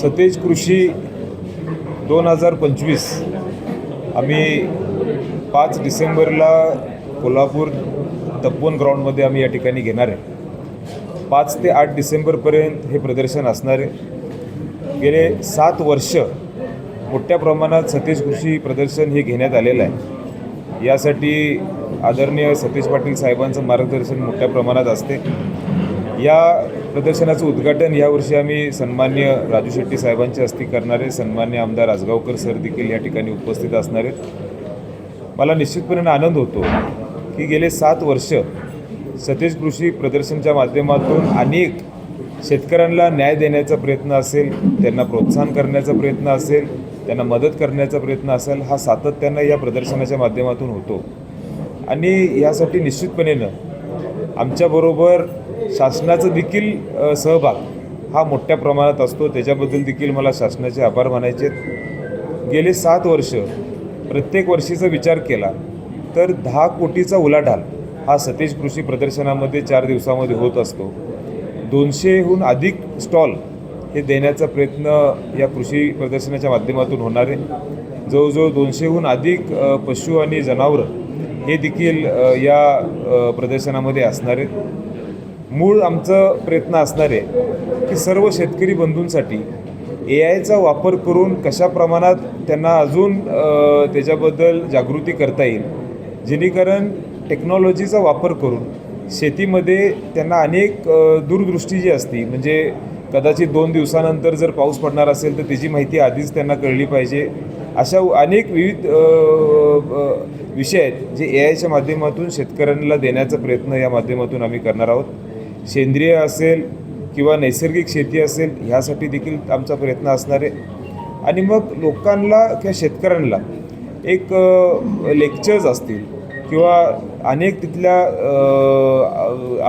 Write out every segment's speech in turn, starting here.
सतेज कृषी दोन हजार पंचवीस. आम्ही पाच डिसेंबरला कोल्हापूर तपोवन ग्राउंडमध्ये आम्ही या ठिकाणी घेणार आहे. पाच ते आठ डिसेंबरपर्यंत हे प्रदर्शन असणार आहे. गेले सात वर्ष मोठ्या प्रमाणात सतेज कृषी प्रदर्शन हे घेण्यात आलेलं आहे. यासाठी आदरणीय सतेज पाटील साहेबांचं मार्गदर्शन मोठ्या प्रमाणात असते. या प्रदर्शनाचं उद्घाटन यावर्षी आम्ही सन्मान्य राजू शेट्टी साहेबांच्या हस्ते करणारे सन्मान्य आमदार आजगावकर सर देखील या ठिकाणी उपस्थित असणार आहेत. मला निश्चितपणे आनंद होतो की गेले सात वर्ष सतेज कृषी प्रदर्शनच्या माध्यमातून अनेक शेतकऱ्यांना न्याय देण्याचा प्रयत्न असेल त्यांना प्रोत्साहन करण्याचा प्रयत्न असेल त्यांना मदत करण्याचा प्रयत्न असेल हा सातत्यानं या प्रदर्शनाच्या माध्यमातून होतो. आणि यासाठी निश्चितपणेनं आमच्याबरोबर शासनाचं देखील सहभाग हा मोठ्या प्रमाणात असतो. त्याच्याबद्दल देखील मला शासनाचे आभार मानायचे आहेत. गेले सात वर्ष प्रत्येक वर्षीचा विचार केला तर दहा कोटीचा उलाढाल हा सतेज कृषी प्रदर्शनामध्ये चार दिवसामध्ये होत असतो. दोनशेहून अधिक स्टॉल हे देण्याचा प्रयत्न या कृषी प्रदर्शनाच्या माध्यमातून होणार आहे. जवळजवळ दोनशेहून अधिक पशु आणि जनावरं हे देखील या प्रदर्शनामध्ये असणार आहेत. मूळ आमचं प्रयत्न असणार आहे की सर्व शेतकरी बंधूंसाठी ए आयचा वापर करून कशा प्रमाणात त्यांना अजून त्याच्याबद्दल जागृती करता येईल. जेणेकरून टेक्नॉलॉजीचा वापर करून शेतीमध्ये त्यांना अनेक दूरदृष्टी जी असती म्हणजे कदाचित दोन दिवसानंतर जर पाऊस पडणार असेल तर त्याची माहिती आधीच त्यांना कळली पाहिजे. अशा अनेक विविध विषय आहेत जे ए आयच्या माध्यमातून शेतकऱ्यांना देण्याचा प्रयत्न या माध्यमातून आम्ही करणार आहोत. सेंद्रिय असेल किंवा नैसर्गिक शेती असेल ह्यासाठी देखील आमचा प्रयत्न असणार आहे. आणि मग लोकांना किंवा शेतकऱ्यांना एक लेक्चर्स असतील किंवा अनेक तिथल्या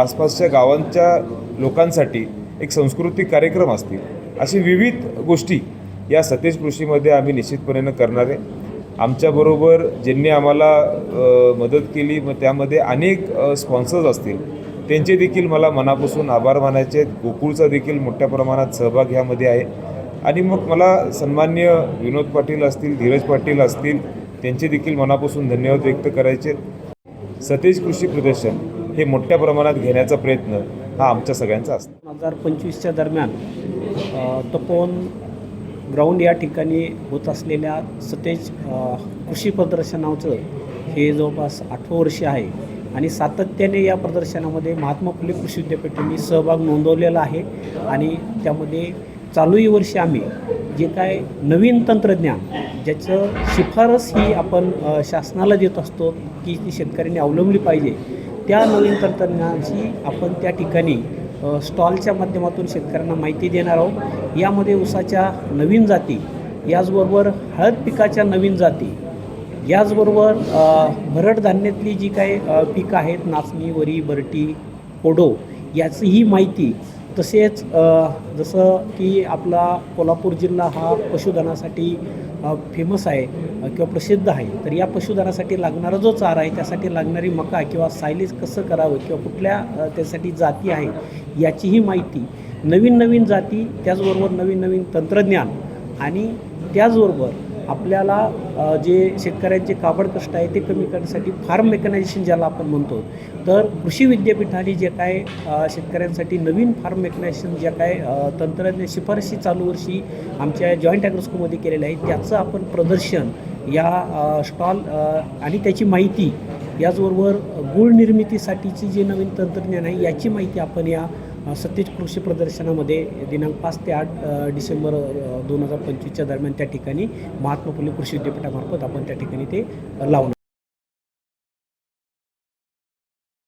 आसपासच्या गावांच्या लोकांसाठी एक सांस्कृतिक कार्यक्रम असतील अशी विविध गोष्टी या सतेज कृषीमध्ये आम्ही निश्चितपणे करणार आहे. आमच्याबरोबर ज्यांनी आम्हाला मदत केली मग त्यामध्ये अनेक स्पॉन्सर्स असतील त्यांचे देखील मला मनापासून आभार मानायचे आहेत. गोकुळचा देखील मोठ्या प्रमाणात सहभाग ह्यामध्ये आहे. आणि मग मला सन्मान्य विनोद पाटील असतील धीरज पाटील असतील त्यांचे देखील मनापासून धन्यवाद व्यक्त करायचे आहेत. सतेज कृषी प्रदर्शन हे मोठ्या प्रमाणात घेण्याचा प्रयत्न हा आमच्या सगळ्यांचा असतो. दोन हजार पंचवीसच्या दरम्यान तपोवन ग्राउंड या ठिकाणी होत असलेल्या सतेज कृषी प्रदर्शनाचं हे जवळपास आठवं वर्ष आहे. आणि सातत्याने या प्रदर्शनामध्ये महात्मा फुले कृषी विद्यापीठांनी सहभाग नोंदवलेला आहे. आणि त्यामध्ये चालूही वर्षी आम्ही जे काय नवीन तंत्रज्ञान ज्याचं शिफारस ही आपण शासनाला देत असतो की ती शेतकऱ्यांनी अवलंबली पाहिजे त्या नवीन तंत्रज्ञानाची आपण त्या ठिकाणी स्टॉलच्या माध्यमातून शेतकऱ्यांना माहिती देणार आहोत. यामध्ये ऊसाच्या नवीन जाती याचबरोबर हळद पिकाच्या नवीन जाती याचबरोबर भरड धान्यातली जी काही पिकं आहेत नाचणी वरी बरटी कोडो याचीही माहिती तसेच जसं की आपला कोल्हापूर जिल्हा हा पशुधनासाठी फेमस आहे किंवा प्रसिद्ध आहे तर या पशुधनासाठी लागणारा जो चारा आहे त्यासाठी लागणारी मका किंवा सायलेज कसं करावं किंवा कुठल्या त्यासाठी जाती आहे याचीही माहिती नवीन नवीन जाती त्याचबरोबर नवीन नवीन तंत्रज्ञान आणि त्याचबरोबर आपल्याला जे शेतकऱ्यांचे काबड कष्ट आहे ते कमी करण्यासाठी फार्म मेकनायझेशन ज्याला आपण म्हणतो. तर कृषी विद्यापीठाने जे काय शेतकऱ्यांसाठी नवीन फार्म मेकनायझेशन ज्या काय तंत्रज्ञ शिफारशी चालू वर्षी आमच्या जॉईंट ॲग्रोस्कोमध्ये केलेलं आहे त्याचं आपण प्रदर्शन या स्टॉल आणि त्याची माहिती याचबरोबर गुळ निर्मितीसाठीची जे नवीन तंत्रज्ञान आहे याची माहिती आपण या अ, सतेज कृषी प्रदर्शनामध्ये दिनांक पाच ते आठ डिसेंबर दोन हजार पंचवीसच्या दरम्यान त्या ठिकाणी महात्मा फुले कृषी विद्यापीठामार्फत आपण त्या ठिकाणी ते लावणार.